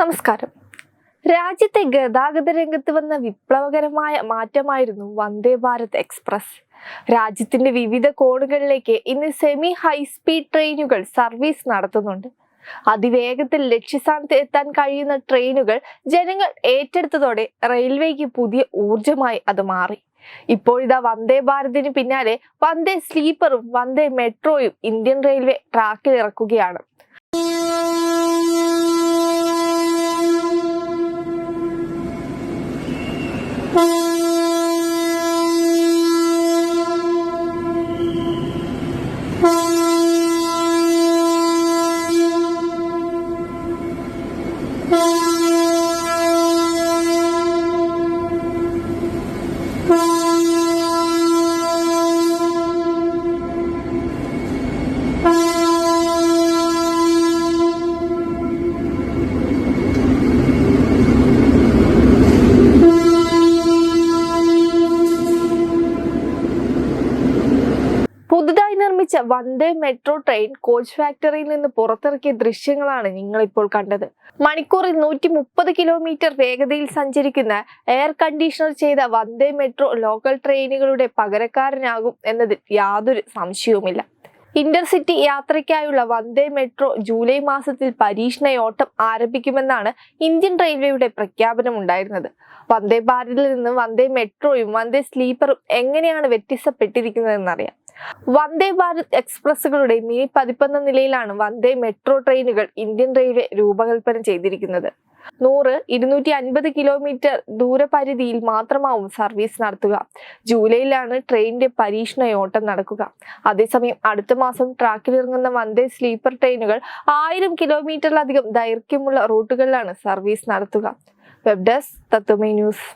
നമസ്കാരം. രാജ്യത്തെ ഗതാഗത രംഗത്ത് വന്ന വിപ്ലവകരമായ മാറ്റമായിരുന്നു വന്ദേ ഭാരത് എക്സ്പ്രസ്. രാജ്യത്തിന്റെ വിവിധ കോണുകളിലേക്ക് ഇന്ന് സെമി ഹൈ സ്പീഡ് ട്രെയിനുകൾ സർവീസ് നടത്തുന്നുണ്ട്. അതിവേഗത്തിൽ ലക്ഷ്യസ്ഥാനത്ത് എത്താൻ കഴിയുന്ന ട്രെയിനുകൾ ജനങ്ങൾ ഏറ്റെടുത്തതോടെ റെയിൽവേക്ക് പുതിയ ഊർജമായി അത് മാറി. ഇപ്പോഴിതാ വന്ദേ ഭാരതിന് പിന്നാലെ വന്ദേ സ്ലീപ്പറും വന്ദേ മെട്രോയും ഇന്ത്യൻ റെയിൽവേ ട്രാക്കിൽ ഇറക്കുകയാണ്. Bye. നിർമ്മിച്ച വന്ദേ മെട്രോ ട്രെയിൻ കോച്ച് ഫാക്ടറിയിൽ നിന്ന് പുറത്തിറക്കിയ ദൃശ്യങ്ങളാണ് നിങ്ങൾ ഇപ്പോൾ കണ്ടത്. മണിക്കൂറിൽ നൂറ്റി മുപ്പത് കിലോമീറ്റർ വേഗതയിൽ സഞ്ചരിക്കുന്ന എയർ കണ്ടീഷണർ ചെയ്ത വന്ദേ മെട്രോ ലോക്കൽ ട്രെയിനുകളുടെ പകരക്കാരനാകും എന്നതിൽ യാതൊരു സംശയവുമില്ല. ഇന്റർസിറ്റി യാത്രയ്ക്കായുള്ള വന്ദേ മെട്രോ ജൂലൈ മാസത്തിൽ പരീക്ഷണയോട്ടം ആരംഭിക്കുമെന്നാണ് ഇന്ത്യൻ റെയിൽവേയുടെ പ്രഖ്യാപനം ഉണ്ടായിരുന്നത്. വന്ദേ ഭാരതിൽ നിന്ന് വന്ദേ മെട്രോയും വന്ദേ സ്ലീപ്പറും എങ്ങനെയാണ് വ്യത്യസ്തപ്പെട്ടിരിക്കുന്നതെന്നറിയാം. വന്ദേ ഭാരത് എക്സ്പ്രസ്സുകളുടെ മിനി പതിപ്പെന്ന നിലയിലാണ് വന്ദേ മെട്രോ ട്രെയിനുകൾ ഇന്ത്യൻ റെയിൽവേ രൂപകൽപ്പന ചെയ്തിരിക്കുന്നത്. നൂറ് ഇരുന്നൂറ്റി അൻപത് കിലോമീറ്റർ ദൂരപരിധിയിൽ മാത്രമാവും സർവീസ് നടത്തുക. ജൂലൈയിലാണ് ട്രെയിനിന്റെ പരീക്ഷണയോട്ടം നടക്കുക. അതേസമയം അടുത്ത മാസം ട്രാക്കിലിറങ്ങുന്ന വന്ദേ സ്ലീപ്പർ ട്രെയിനുകൾ ആയിരം കിലോമീറ്ററിലധികം ദൈർഘ്യമുള്ള റൂട്ടുകളിലാണ് സർവീസ് നടത്തുക. വെബ് ഡെസ്ക് തത്വമേ ന്യൂസ്.